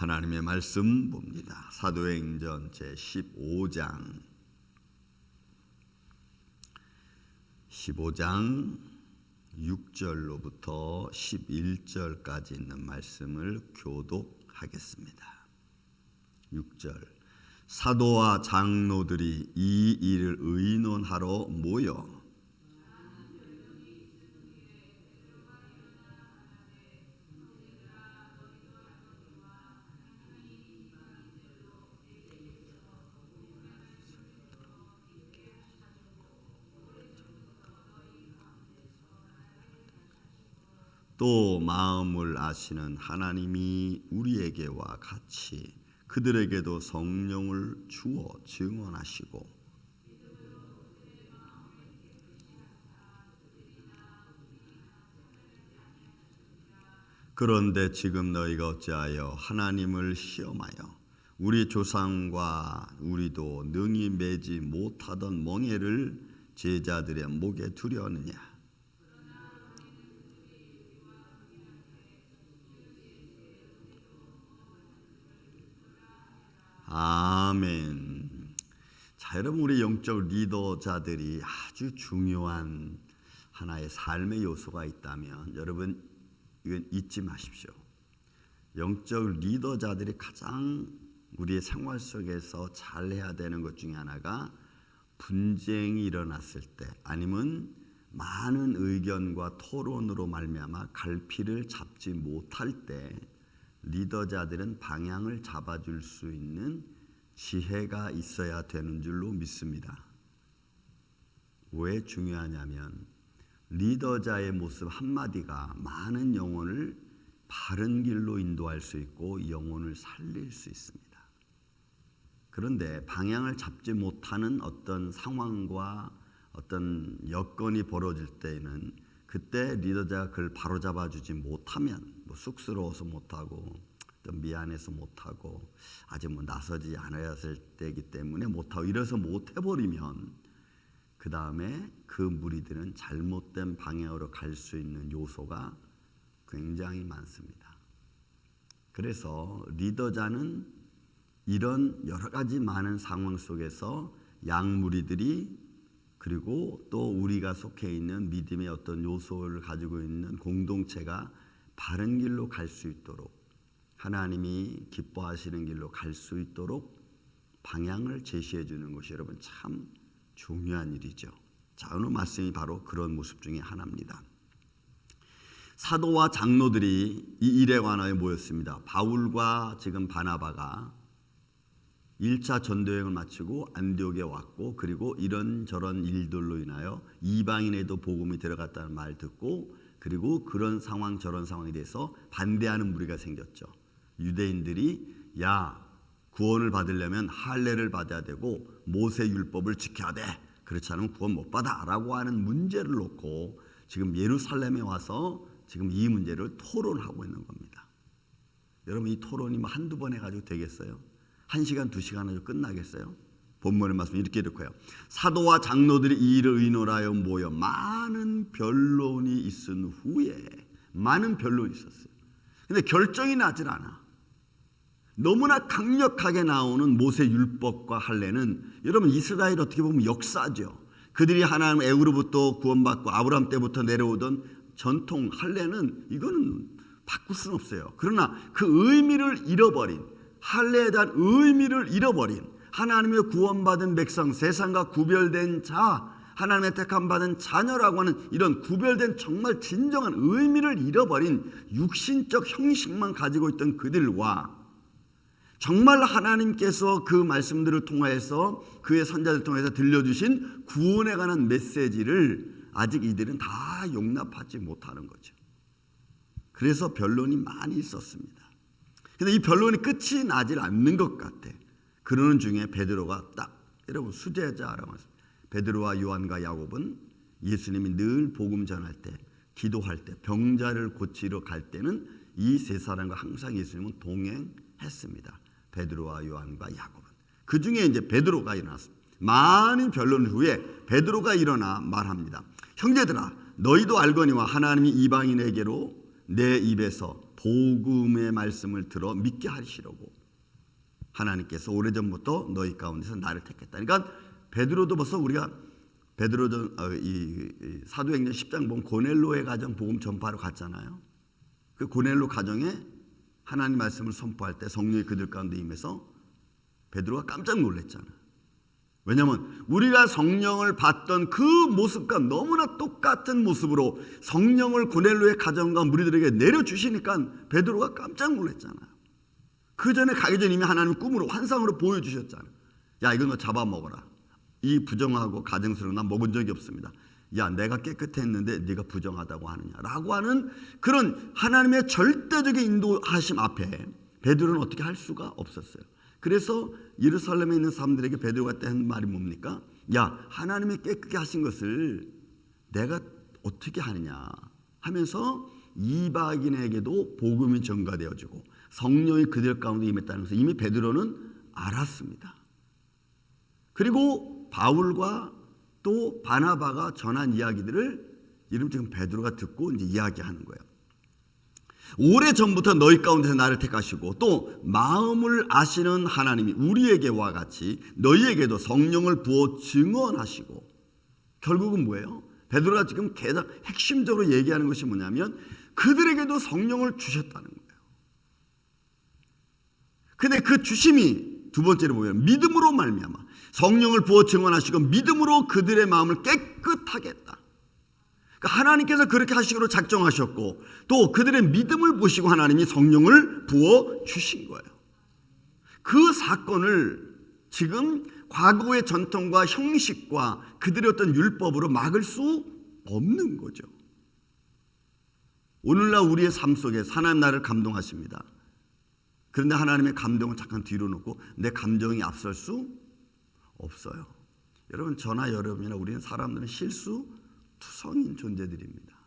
하나님의 말씀 봅니다. 사도행전 제 15장 15장 6절로부터 11절까지 있는 말씀을 교독하겠습니다. 6절 사도와 장로들이 이 일을 의논하러 모여 또 마음을 아시는 하나님이 우리에게와 같이 그들에게도 성령을 주어 증언하시고 그런데 지금 너희가 어찌하여 하나님을 시험하여 우리 조상과 우리도 능히 매지 못하던 멍에를 제자들의 목에 두려느냐 아멘. 자, 여러분 우리 영적 리더자들이 아주 중요한 하나의 삶의 요소가 있다면 여러분 이건 잊지 마십시오. 영적 리더자들이 가장 우리의 생활 속에서 잘해야 되는 것 중에 하나가 분쟁이 일어났을 때 아니면 많은 의견과 토론으로 말미암아 갈피를 잡지 못할 때 리더자들은 방향을 잡아줄 수 있는 지혜가 있어야 되는 줄로 믿습니다. 왜 중요하냐면 리더자의 모습 한마디가 많은 영혼을 바른 길로 인도할 수 있고 영혼을 살릴 수 있습니다. 그런데 방향을 잡지 못하는 어떤 상황과 어떤 여건이 벌어질 때에는 그때 리더자가 그걸 바로잡아 주지 못하면 뭐 쑥스러워서 못하고 또 미안해서 못하고 아직 뭐 나서지 할 때이기 때문에 못하고 이래서 못해버리면 그 다음에 그 무리들은 잘못된 방향으로 갈 수 있는 요소가 굉장히 많습니다. 그래서 리더자는 이런 여러 가지 많은 상황 속에서 양무리들이 그리고 또 우리가 속해 있는 믿음의 어떤 요소를 가지고 있는 공동체가 바른 길로 갈 수 있도록 하나님이 기뻐하시는 길로 갈 수 있도록 방향을 제시해 주는 것이 여러분 참 중요한 일이죠. 자, 오늘 말씀이 바로 그런 모습 중에 하나입니다. 사도와 장로들이 이 일에 관하여 모였습니다. 바울과 지금 바나바가 1차 전도여행을 마치고 안디옥에 왔고 그리고 이런저런 일들로 인하여 이방인에도 복음이 들어갔다는 말 듣고 그리고 그런 상황 저런 상황에 대해서 반대하는 무리가 생겼죠. 유대인들이 야 구원을 받으려면 할례를 받아야 되고 모세 율법을 지켜야 돼. 그렇지 않으면 구원 못 받아라고 하는 문제를 놓고 지금 예루살렘에 와서 지금 이 문제를 토론하고 있는 겁니다. 여러분 이 토론이 뭐 한두 번 해가지고 되겠어요? 한 시간 두 시간 하고 끝나겠어요? 본문의 말씀 이렇게 읽고요. 사도와 장로들이 이 일을 의논하여 모여 많은 변론이 있은 후에 많은 변론이 있었어요. 근데 결정이 나질 않아. 너무나 강력하게 나오는 모세 율법과 할례는 여러분 이스라엘 어떻게 보면 역사죠. 그들이 하나님 애우로부터 구원받고 아브라함 때부터 내려오던 전통 할례는 이거는 바꿀 수는 없어요. 그러나 그 의미를 잃어버린 할례에 대한 의미를 잃어버린 하나님의 구원받은 백성 세상과 구별된 자 하나님의 택함 받은 자녀라고 하는 이런 구별된 정말 진정한 의미를 잃어버린 육신적 형식만 가지고 있던 그들과 정말 하나님께서 그 말씀들을 통하여서 그의 선자들 통해서 들려주신 구원에 관한 메시지를 아직 이들은 다 용납하지 못하는 거죠. 그래서 변론이 많이 있었습니다. 근데 이 변론이 끝이 나질 않는 것 같아. 그러는 중에 베드로가 딱 여러분 수제자라고 했습니다. 베드로와 요한과 야곱은 예수님이 늘 복음 전할 때, 기도할 때, 병자를 고치러 갈 때는 이 세 사람과 항상 예수님은 동행했습니다. 베드로와 요한과 야곱은 그 중에 이제 베드로가 일어났습니다. 많은 변론 후에 베드로가 일어나 말합니다. 형제들아, 너희도 알거니와 하나님이 이방인에게로 내 입에서 복음의 말씀을 들어 믿게 하시려고 하나님께서 오래전부터 너희 가운데서 나를 택했다. 그러니까 베드로도 벌써 우리가 베드로전 어, 이, 이 사도행전 10장 보면 고넬로의 가정 복음 전파로 갔잖아요. 그 고넬로 가정에 하나님 말씀을 선포할 때 성령이 그들 가운데 임해서 베드로가 깜짝 놀랐잖아. 왜냐하면 우리가 성령을 봤던 그 모습과 너무나 똑같은 모습으로 성령을 고넬로의 가정과 무리들에게 내려주시니까 베드로가 깜짝 놀랐잖아요. 그 전에 가기 전 이미 하나님 꿈으로 환상으로 보여주셨잖아. 야 이건 너 잡아먹어라. 이 부정하고 가증스러운 난 먹은 적이 없습니다. 야 내가 깨끗했는데 네가 부정하다고 하느냐라고 하는 그런 하나님의 절대적인 인도하심 앞에 베드로는 어떻게 할 수가 없었어요. 그래서 예루살렘에 있는 사람들에게 베드로가 때한 말이 뭡니까? 야 하나님의 깨끗게 하신 것을 내가 어떻게 하느냐 하면서 이방인에게도 복음이 전가되어지고 성령이 그들 가운데 임했다는 것을 이미 베드로는 알았습니다. 그리고 바울과 또 바나바가 전한 이야기들을 이름 지금 베드로가 듣고 이제 이야기하는 거예요. 오래 전부터 너희 가운데서 나를 택하시고 또 마음을 아시는 하나님이 우리에게와 같이 너희에게도 성령을 부어 증언하시고 결국은 뭐예요? 베드로가 지금 가장 핵심적으로 얘기하는 것이 뭐냐면 그들에게도 성령을 주셨다는 거예요. 근데 그 주심이 두 번째로 보면 믿음으로 말미암아 성령을 부어 증언하시고 믿음으로 그들의 마음을 깨끗하게 했다. 그러니까 하나님께서 그렇게 하시기로 작정하셨고 또 그들의 믿음을 보시고 하나님이 성령을 부어 주신 거예요. 그 사건을 지금 과거의 전통과 형식과 그들의 어떤 율법으로 막을 수 없는 거죠. 오늘날 우리의 삶 속에 하나님 나를 감동하십니다. 그런데 하나님의 감동을 잠깐 뒤로 놓고 내 감정이 앞설 수 없어요. 여러분 저나 여러분이나 우리는 사람들은 실수 투성인 존재들입니다.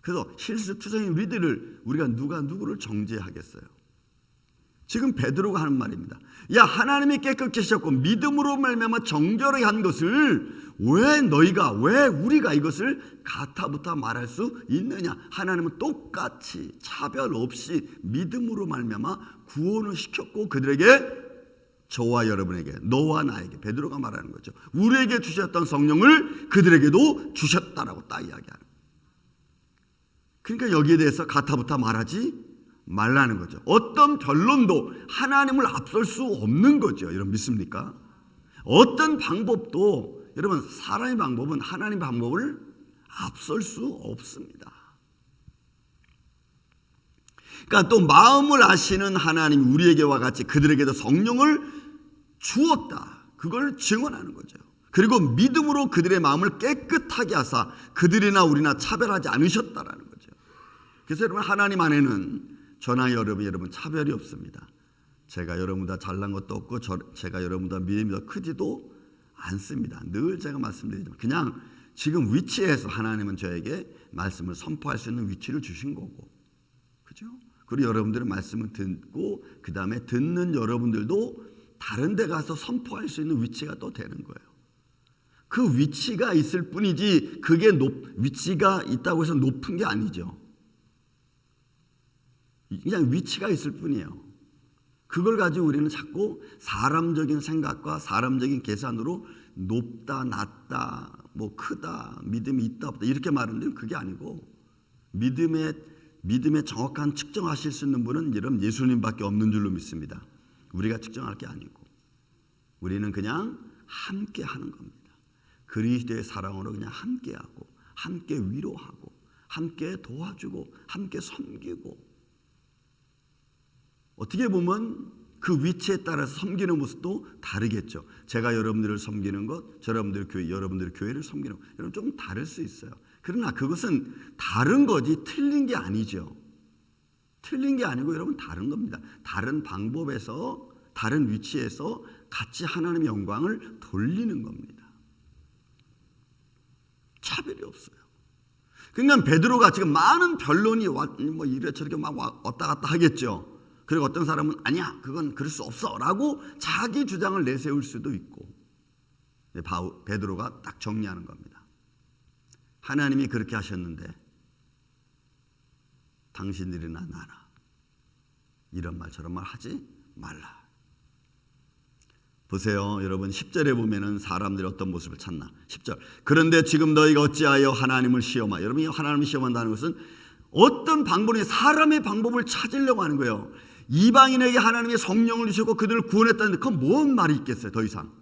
그래서 실수 투성인 우리들을 우리가 누가 누구를 정죄하겠어요? 지금 베드로가 하는 말입니다. 야 하나님이 깨끗게 하셨고 믿음으로 말미암아 정결하게 한 것을 왜 너희가 왜 우리가 이것을 가타부타 말할 수 있느냐? 하나님은 똑같이 차별 없이 믿음으로 말미암아 구원을 시켰고 그들에게 저와 여러분에게 너와 나에게 베드로가 말하는 거죠. 우리에게 주셨던 성령을 그들에게도 주셨다라고 딱 이야기하는. 그러니까 여기에 대해서 가타부타 말하지 말라는 거죠. 어떤 변론도 하나님을 앞설 수 없는 거죠. 여러분 믿습니까? 어떤 방법도 여러분 사람의 방법은 하나님의 방법을 앞설 수 없습니다. 그러니까 또 마음을 아시는 하나님 우리에게와 같이 그들에게도 성령을 주었다. 그걸 증언하는 거죠. 그리고 믿음으로 그들의 마음을 깨끗하게 하사 그들이나 우리나 차별하지 않으셨다라는 거죠. 그래서 여러분 하나님 안에는 저나 여러분 여러분 차별이 없습니다. 제가 여러분보다 잘난 것도 없고 저, 제가 여러분보다 믿음이 더 크지도 않습니다. 늘 제가 말씀드리지만 그냥 지금 위치에서 하나님은 저에게 말씀을 선포할 수 있는 위치를 주신 거고 그죠? 그리고 여러분들은 말씀을 듣고 그 다음에 듣는 여러분들도 다른 데 가서 선포할 수 있는 위치가 또 되는 거예요. 그 위치가 있을 뿐이지 그게 높, 위치가 있다고 해서 높은 게 아니죠. 그냥 위치가 있을 뿐이에요. 그걸 가지고 우리는 자꾸 사람적인 생각과 사람적인 계산으로 높다, 낮다, 뭐 크다, 믿음이 있다, 없다 이렇게 말하는 그게 아니고 믿음의 믿음의 정확한 측정하실 수 있는 분은 여러분 예수님밖에 없는 줄로 믿습니다. 우리가 측정할 게 아니고 우리는 그냥 함께 하는 겁니다. 그리스도의 사랑으로 그냥 함께 하고 함께 위로하고 함께 도와주고 함께 섬기고 어떻게 보면 그 위치에 따라서 섬기는 모습도 다르겠죠. 제가 여러분들을 섬기는 것, 여러분들 교회, 여러분들 교회를 섬기는 것, 여러분 좀 다를 수 있어요. 그러나 그것은 다른 거지 틀린 게 아니죠. 틀린 게 아니고 여러분 다른 겁니다. 다른 방법에서 다른 위치에서 같이 하나님의 영광을 돌리는 겁니다. 차별이 없어요. 그러니까 베드로가 지금 많은 변론이 뭐 이래저래 막 왔다 갔다 하겠죠. 그리고 어떤 사람은 아니야 그건 그럴 수 없어 라고 자기 주장을 내세울 수도 있고 바우 베드로가 딱 정리하는 겁니다. 하나님이 그렇게 하셨는데 당신들이나 나나 이런 말 저런 말 하지 말라. 보세요. 여러분 10절에 보면은 사람들이 어떤 모습을 찾나. 10절. 그런데 지금 너희가 어찌하여 하나님을 시험하. 여러분이 하나님을 시험한다는 것은 어떤 방법이 사람의 방법을 찾으려고 하는 거예요. 이방인에게 하나님의 성령을 주셨고 그들을 구원했다는데 그건 뭔 말이 있겠어요. 더 이상.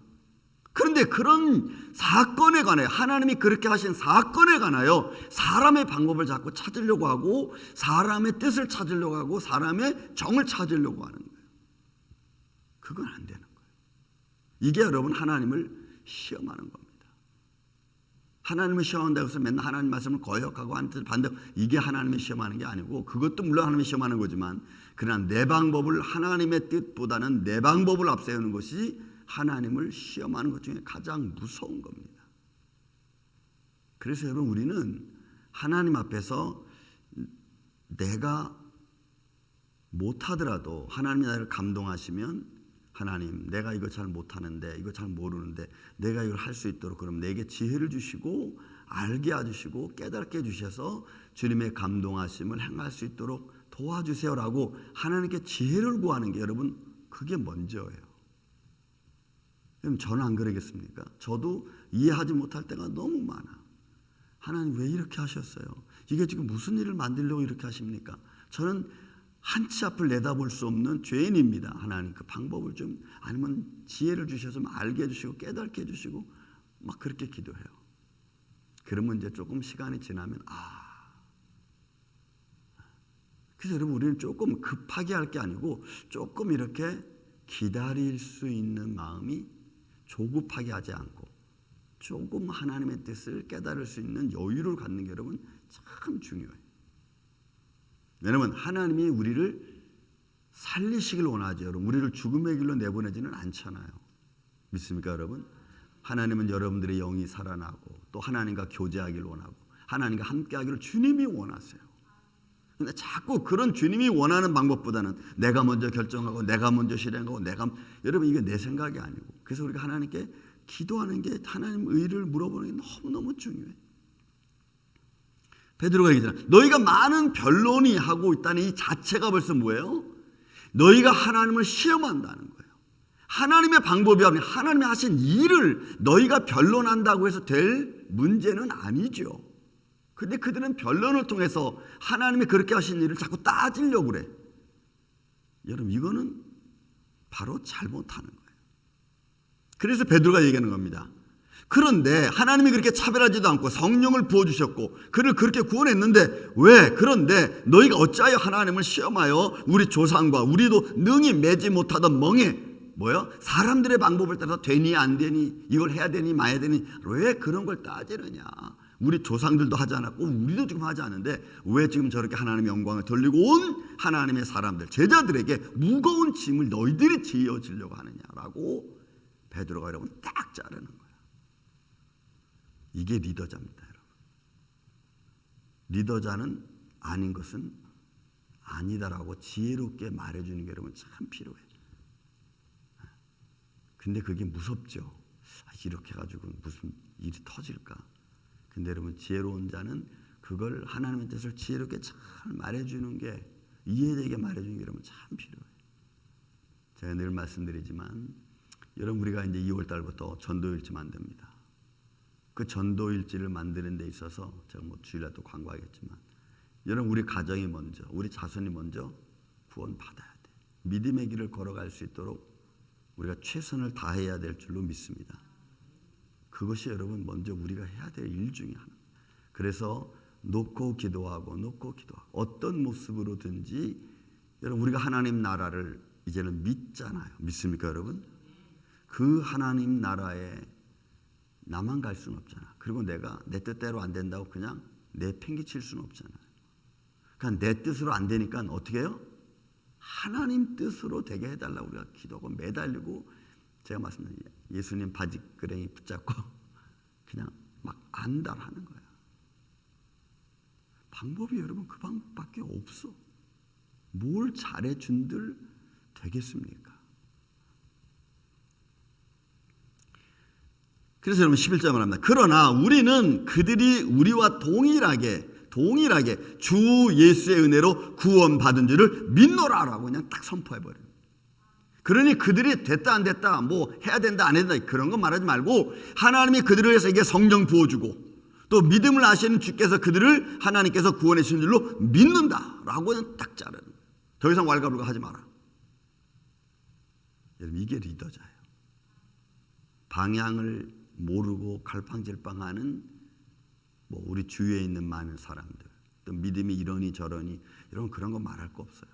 그런데 그런 사건에 관해 하나님이 그렇게 하신 사건에 관하여 사람의 방법을 자꾸 찾으려고 하고 사람의 뜻을 찾으려고 하고 사람의 정을 찾으려고 하는 거예요. 그건 안 되는 거예요. 이게 여러분 하나님을 시험하는 겁니다. 하나님을 시험한다고 해서 맨날 하나님 말씀을 거역하고 반대 이게 하나님을 시험하는 게 아니고 그것도 물론 하나님을 시험하는 거지만 그러나 내 방법을 하나님의 뜻보다는 내 방법을 앞세우는 것이 하나님을 시험하는 것 중에 가장 무서운 겁니다. 그래서 여러분 우리는 하나님 앞에서 내가 못하더라도 하나님이 나를 감동하시면 하나님 내가 이거 잘 못하는데 이거 잘 모르는데 내가 이걸 할 수 있도록 그럼 내게 지혜를 주시고 알게 해주시고 깨닫게 해주셔서 주님의 감동하심을 행할 수 있도록 도와주세요라고 하나님께 지혜를 구하는 게 여러분 그게 먼저예요. 그럼 저는 안 그러겠습니까? 저도 이해하지 못할 때가 너무 많아. 하나님 왜 이렇게 하셨어요? 이게 지금 무슨 일을 만들려고 이렇게 하십니까? 저는 한치 앞을 내다볼 수 없는 죄인입니다. 하나님 그 방법을 좀 아니면 지혜를 주셔서 알게 해주시고 깨닫게 해주시고 막 그렇게 기도해요. 그러면 이제 조금 시간이 지나면 아 그래서 여러분 우리는 조금 급하게 할 게 아니고 조금 이렇게 기다릴 수 있는 마음이 조급하게 하지 않고 조금 하나님의 뜻을 깨달을 수 있는 여유를 갖는 게 여러분 참 중요해요. 여러분 하나님이 우리를 살리시길 원하죠. 여러분 우리를 죽음의 길로 내보내지는 않잖아요. 믿습니까, 여러분? 하나님은 여러분들의 영이 살아나고 또 하나님과 교제하기를 원하고 하나님과 함께하기를 주님이 원하세요. 근데 자꾸 그런 주님이 원하는 방법보다는 내가 먼저 결정하고 내가 먼저 실행하고 내가 여러분 이게 내 생각이 아니고 그래서 우리가 하나님께 기도하는 게 하나님 의를 물어보는 게 너무너무 중요해. 베드로가 얘기잖아. 너희가 많은 변론이 하고 있다는 이 자체가 벌써 뭐예요? 너희가 하나님을 시험한다는 거예요. 하나님의 방법이 아니라 하나님이 하신 일을 너희가 변론한다고 해서 될 문제는 아니죠. 근데 그들은 변론을 통해서 하나님이 그렇게 하신 일을 자꾸 따지려고 그래. 여러분 이거는 바로 잘못하는 거예요. 그래서 베드로가 얘기하는 겁니다. 그런데 하나님이 그렇게 차별하지도 않고 성령을 부어 주셨고 그를 그렇게 구원했는데 왜 그런데 너희가 어찌하여 하나님을 시험하여 우리 조상과 우리도 능히 매지 못하던 멍에 뭐요? 사람들의 방법을 따라서 되니 안 되니 이걸 해야 되니 마야 되니 왜 그런 걸 따지느냐? 우리 조상들도 하지 않았고 우리도 지금 하지 않는데 왜 지금 저렇게 하나님의 영광을 돌리고 온 하나님의 사람들 제자들에게 무거운 짐을 너희들이 지어지려고 하느냐라고 베드로가 여러분 딱 자르는 거예요. 이게 리더자입니다, 여러분. 리더자는 아닌 것은 아니다라고 지혜롭게 말해주는 게 여러분 참 필요해. 근데 그게 무섭죠. 아, 이렇게 해가지고 무슨 일이 터질까? 근데 여러분 지혜로운 자는 그걸 하나님의 뜻을 지혜롭게 잘 말해주는 게 이해되게 말해주는 게 여러분 참 필요해요. 제가 늘 말씀드리지만 여러분 우리가 이제 2월 달부터 전도일지 만듭니다. 그 전도일지를 만드는 데 있어서 제가 뭐 주일날 또 광고하겠지만 여러분 우리 가정이 먼저 우리 자손이 먼저 구원 받아야 돼. 믿음의 길을 걸어갈 수 있도록 우리가 최선을 다해야 될 줄로 믿습니다. 그것이 여러분 먼저 우리가 해야 될 일 중에 하나. 그래서 놓고 기도하고 놓고 기도하고 어떤 모습으로든지 여러분 우리가 하나님 나라를 이제는 믿잖아요. 믿습니까, 여러분? 그 하나님 나라에 나만 갈 수는 없잖아. 그리고 내가 내 뜻대로 안 된다고 그냥 내 팽개칠 수는 없잖아요. 그러니까 내 뜻으로 안 되니까 어떻게 해요? 하나님 뜻으로 되게 해달라고 우리가 기도하고 매달리고 제가 말씀드린 예수님 바지끄랭이 붙잡고 그냥 막 안달하는 거야. 방법이 여러분 그 방법밖에 없어. 뭘 잘해준들 되겠습니까? 그래서 여러분 11절을 합니다. 그러나 우리는 그들이 우리와 동일하게 동일하게 주 예수의 은혜로 구원받은 줄을 믿노라라고 그냥 딱 선포해 버려요. 그러니 그들이 됐다 안 됐다 뭐 해야 된다 안 해야 된다 그런 거 말하지 말고 하나님이 그들을 위해서 이게 성령 부어주고 또 믿음을 아시는 주께서 그들을 하나님께서 구원해 주신 줄로 믿는다라고 딱 자르는 더 이상 왈가불가 하지 마라. 여러분 이게 리더자예요. 방향을 모르고 갈팡질팡하는 뭐 우리 주위에 있는 많은 사람들 또 믿음이 이러니 저러니 이런 그런 거 말할 거 없어요.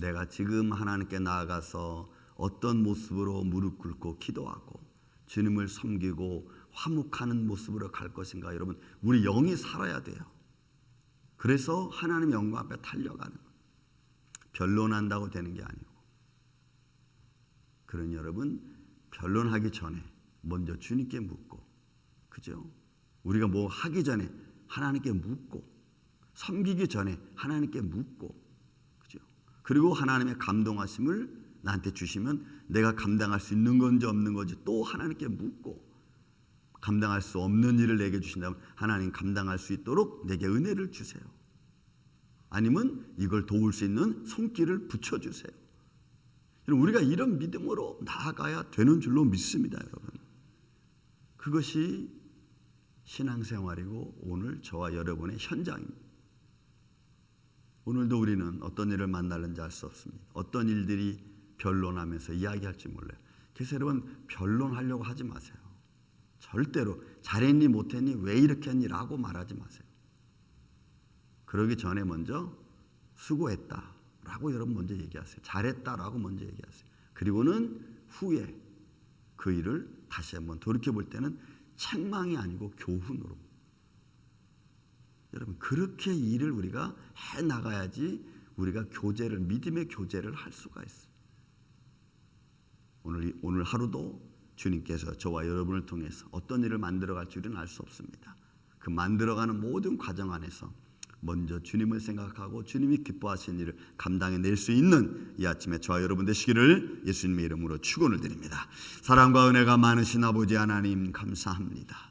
내가 지금 하나님께 나아가서 어떤 모습으로 무릎 꿇고 기도하고 주님을 섬기고 화목하는 모습으로 갈 것인가 여러분 우리 영이 살아야 돼요. 그래서 하나님 영광 앞에 달려가는 거. 변론한다고 되는 게 아니고 그런 여러분 변론하기 전에 먼저 주님께 묻고 그죠? 우리가 뭐 하기 전에 하나님께 묻고 섬기기 전에 하나님께 묻고? 그리고 하나님의 감동하심을 나한테 주시면 내가 감당할 수 있는 건지 없는 건지 또 하나님께 묻고 감당할 수 없는 일을 내게 주신다면 하나님 감당할 수 있도록 내게 은혜를 주세요. 아니면 이걸 도울 수 있는 손길을 붙여주세요. 우리가 이런 믿음으로 나아가야 되는 줄로 믿습니다, 여러분. 그것이 신앙생활이고 오늘 저와 여러분의 현장입니다. 오늘도 우리는 어떤 일을 만나는지 알 수 없습니다. 어떤 일들이 변론하면서 이야기할지 몰라요. 그래서 여러분 변론하려고 하지 마세요. 절대로 잘했니 못했니 왜 이렇게 했니라고 말하지 마세요. 그러기 전에 먼저 수고했다라고 여러분 먼저 얘기하세요. 잘했다라고 먼저 얘기하세요. 그리고는 후에 그 일을 다시 한번 돌이켜 볼 때는 책망이 아니고 교훈으로 여러분 그렇게 일을 우리가 해 나가야지 우리가 교제를 믿음의 교제를 할 수가 있어요. 오늘 오늘 하루도 주님께서 저와 여러분을 통해서 어떤 일을 만들어 갈 줄은 알 수 없습니다. 그 만들어가는 모든 과정 안에서 먼저 주님을 생각하고 주님이 기뻐하시는 일을 감당해 낼 수 있는 이 아침에 저와 여러분 되시기를 예수님의 이름으로 축원을 드립니다. 사랑과 은혜가 많으신 아버지 하나님 감사합니다.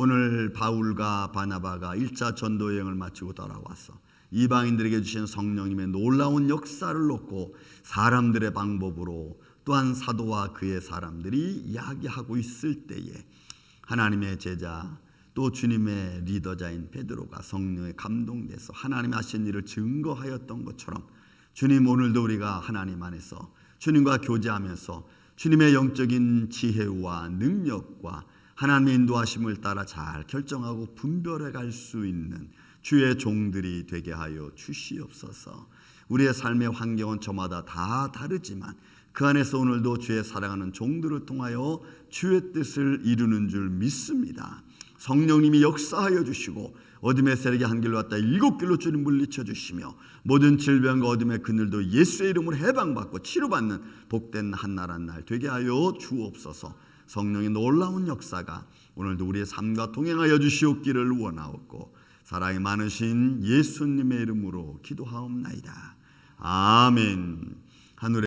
오늘 바울과 바나바가 1차 전도 여행을 마치고 돌아와서 이방인들에게 주신 성령님의 놀라운 역사를 놓고 사람들의 방법으로 또한 사도와 그의 사람들이 이야기하고 있을 때에 하나님의 제자 또 주님의 리더자인 베드로가 성령에 감동돼서 하나님 하신 일을 증거하였던 것처럼 주님 오늘도 우리가 하나님 안에서 주님과 교제하면서 주님의 영적인 지혜와 능력과 하나님의 인도하심을 따라 잘 결정하고 분별해 갈 수 있는 주의 종들이 되게 하여 주시옵소서. 우리의 삶의 환경은 저마다 다 다르지만 그 안에서 오늘도 주의 사랑하는 종들을 통하여 주의 뜻을 이루는 줄 믿습니다. 성령님이 역사하여 주시고 어둠의 세력이 한 길로 왔다 일곱 길로 주님 물리쳐 주시며 모든 질병과 어둠의 그늘도 예수의 이름으로 해방받고 치료받는 복된 한나란 날 되게 하여 주옵소서. 성령의 놀라운 역사가 오늘도 우리의 삶과 동행하여 주시옵기를 원하옵고 사랑이 많으신 예수님의 이름으로 기도하옵나이다. 아멘. 하늘에